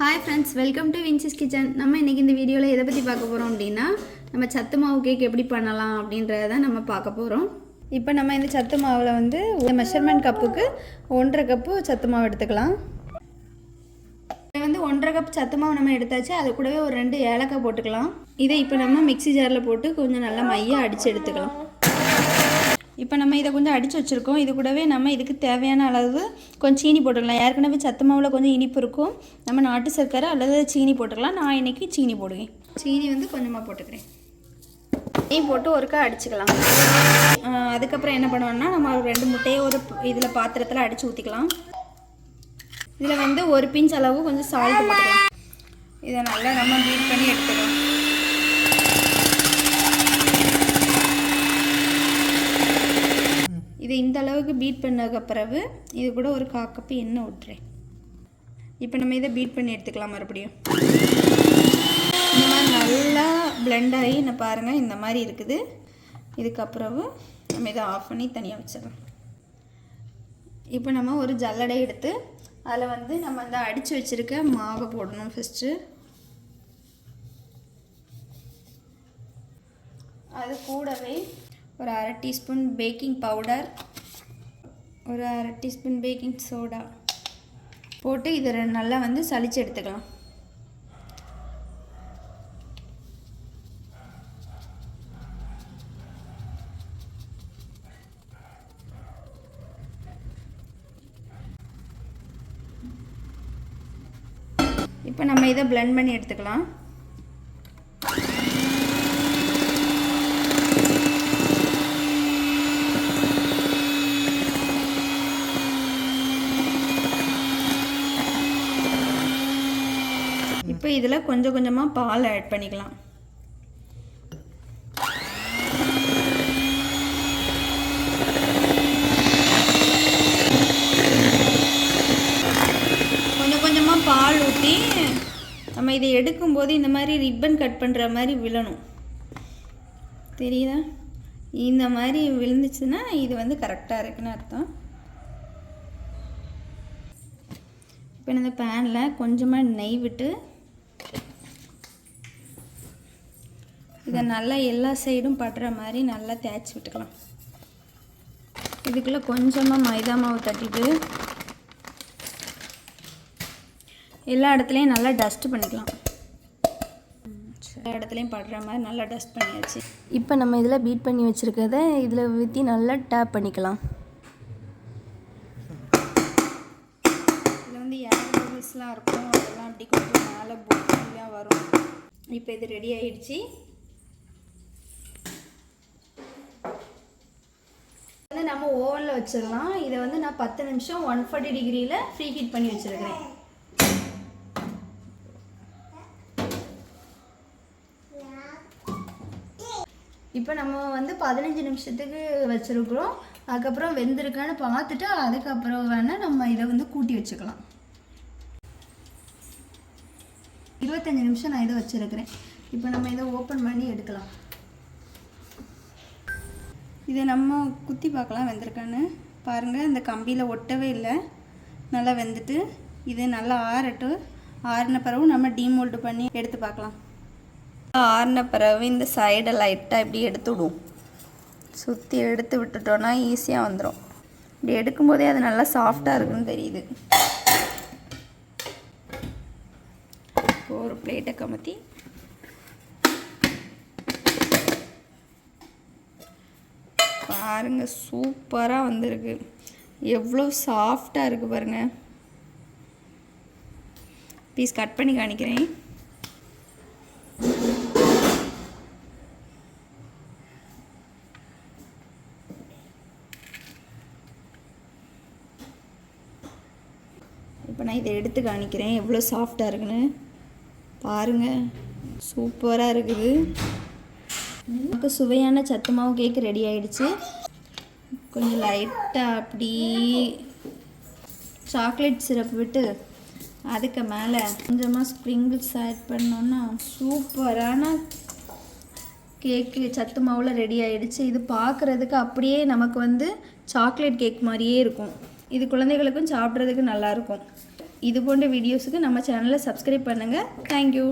Hi friends welcome to Vinci's kitchen நம்ம இன்றைக்கி இந்த வீடியோவில் எதை பற்றி பார்க்க போகிறோம் அப்படின்னா நம்ம சத்து மாவு கேக் எப்படி பண்ணலாம் அப்படின்றத நம்ம பார்க்க போகிறோம் இப்போ நம்ம இந்த சத்து மாவில் வந்து மெஷர்மெண்ட் கப்புக்கு ஒன்றரை கப்பு சத்து மாவு எடுத்துக்கலாம். இது வந்து ஒன்றரை கப் சத்து மாவு நம்ம எடுத்தாச்சு அது கூடவே ஒரு ரெண்டு ஏலக்காய் போட்டுக்கலாம். இதை இப்போ நம்ம மிக்ஸி ஜாரில் போட்டு கொஞ்சம் நல்லா மையாக அடித்து எடுத்துக்கலாம். இப்போ நம்ம இதை கொஞ்சம் அடித்து வச்சுருக்கோம். இது கூடவே நம்ம இதுக்கு தேவையான அளவு கொஞ்சம் சீனி போட்டுக்கலாம். ஏற்கனவே சத்து மாவில் கொஞ்சம் இனிப்பு இருக்கும். நம்ம நாட்டு சர்க்கரை அல்லது சீனி போட்டுக்கலாம். நான் இன்னைக்கு சீனி போடுவேன். சீனி வந்து கொஞ்சமாக போட்டுக்கிறேன். சீனி போட்டு ஒருக்கா அடிச்சுக்கலாம். அதுக்கப்புறம் என்ன பண்ணுவோம்னா நம்ம ரெண்டு முட்டையை ஒரு இதில் பாத்திரத்தில் அடித்து ஊற்றிக்கலாம் இதில் வந்து ஒரு பிஞ்ச் அளவு கொஞ்சம் சால்ட் போட்டுக்கலாம். இதை நல்லா நம்ம பீட் பண்ணி எடுத்துக்கலாம். இது இந்த அளவுக்கு பீட் பண்ணதுக்கு பிறகு இது கூட ஒரு கா கப்பு எண்ணெய் விட்டுறேன் இப்போ நம்ம இதை பீட் பண்ணி எடுத்துக்கலாம் மறுபடியும். இந்த மாதிரி நல்லா பிளெண்ட் ஆகி நான் பாருங்கள் இந்த மாதிரி இருக்குது. இதுக்கப்புறவு நம்ம இதை ஆஃப் பண்ணி தனியாக வச்சிடலாம். இப்போ நம்ம ஒரு ஜல்லடை எடுத்து அதில் வந்து நம்ம அந்த அடித்து வச்சுருக்க மாவை போடணும் ஃபஸ்ட்டு அது கூடவே ஒரு அரை டீஸ்பூன் பேக்கிங் பவுடர் ஒரு அரை டீஸ்பூன் பேக்கிங் சோடா போட்டு இதை நல்லா வந்து சளிச்சு எடுத்துக்கலாம். இப்போ நம்ம இதை பிளெண்ட் பண்ணி எடுத்துக்கலாம். இப்போ இதில் கொஞ்சம் கொஞ்சமாக பால் ஆட் பண்ணிக்கலாம். கொஞ்சம் கொஞ்சமாக பால் ஊற்றி நம்ம இதை எடுக்கும்போது இந்த மாதிரி ரிப்பன் கட் பண்ணுற மாதிரி விழணும். தெரியுதா? இந்த மாதிரி விழுந்துச்சுன்னா இது வந்து கரெக்டாக இருக்குன்னு அர்த்தம். இப்போ இந்த பேனில் கொஞ்சமாக நெய் விட்டு இதை நல்லா எல்லா சைடும் படுற மாதிரி நல்லா தேய்ச்சி விட்டுக்கலாம். இதுக்குள்ளே கொஞ்சமாக மைதா மாவு தட்டிட்டு எல்லா இடத்துலையும் நல்லா டஸ்ட் பண்ணிக்கலாம். எல்லா இடத்துலையும் படுற மாதிரி நல்லா டஸ்ட் பண்ணியாச்சு. இப்போ நம்ம இதில் பீட் பண்ணி வச்சுருக்கத இதில் ஊற்றி நல்லா டேப் பண்ணிக்கலாம். இதில் வந்து ஏர் பபிள்ஸ்லாம் இருக்கும் அதெல்லாம் அப்படி கொஞ்சம் மேலே பூமியாக வரும். இப்போ இது ரெடி ஆயிடுச்சு. நம்ம ஓவனில் வச்சிடலாம். இதை வந்து நான் பத்து நிமிஷம் ஒன் ஃபார்ட்டி டிகிரியில் ஃப்ரீ ஹீட் பண்ணி வச்சுருக்கிறேன். இப்போ நம்ம வந்து பதினஞ்சு நிமிஷத்துக்கு வச்சுருக்குறோம். அதுக்கப்புறம் வெந்திருக்கான்னு பார்த்துட்டு அதுக்கப்புறம் வேணால் நம்ம இதை வந்து கூட்டி வச்சுக்கலாம். இருபத்தஞ்சி நிமிஷம் நான் இதை வச்சுருக்கிறேன். இப்போ நம்ம இதை ஓப்பன் பண்ணி எடுக்கலாம். இதை நம்ம குத்தி பார்க்கலாம் வெந்திருக்கான்னு. பாருங்கள் அந்த கம்பியில் ஒட்டவே இல்லை. நல்லா வெந்துட்டு இது நல்லா ஆறட்டும். ஆறின பிறகு நம்ம டீமோல்டு பண்ணி எடுத்து பார்க்கலாம். ஆறின பிறகு இந்த சைடை லைட்டாக இப்படி எடுத்து விடுவோம். சுற்றி எடுத்து விட்டுட்டோன்னா ஈஸியாக வந்துடும் இப்படி எடுக்கும்போதே அது நல்லா சாஃப்டாக இருக்குன்னு தெரியுது. ஒரு பிளேட்டை கமத்தி பாருங்க சூப்பராக வந்திருக்கு. எவ்வளோ சாஃப்டாக இருக்குது பாருங்கள் பீஸ் கட் பண்ணி காணிக்கிறேன் இப்போ நான் இதை எடுத்து காணிக்கிறேன் எவ்வளோ சாஃப்டாக இருக்குன்னு. பாருங்கள் சூப்பராக இருக்குது. நமக்கு சுவையான சத்து மாவு கேக் ரெடி ஆயிடுச்சு. கொஞ்சம் லைட்டாக அப்படி சாக்லேட் சிரப் விட்டு அதுக்கு மேலே கொஞ்சமாக ஸ்ப்ரிங்கிள்ஸ் ஆட் பண்ணோன்னா சூப்பரான கேக்கு சத்து மாவில் ரெடி ஆயிடுச்சு. இது பார்க்குறதுக்கு அப்படியே நமக்கு வந்து சாக்லேட் கேக் மாதிரியே இருக்கும். இது குழந்தைகளுக்கும் சாப்பிட்றதுக்கு நல்லாயிருக்கும் இது போன்ற வீடியோஸுக்கு நம்ம சேனலை சப்ஸ்கிரைப் பண்ணுங்கள் தேங்க்யூ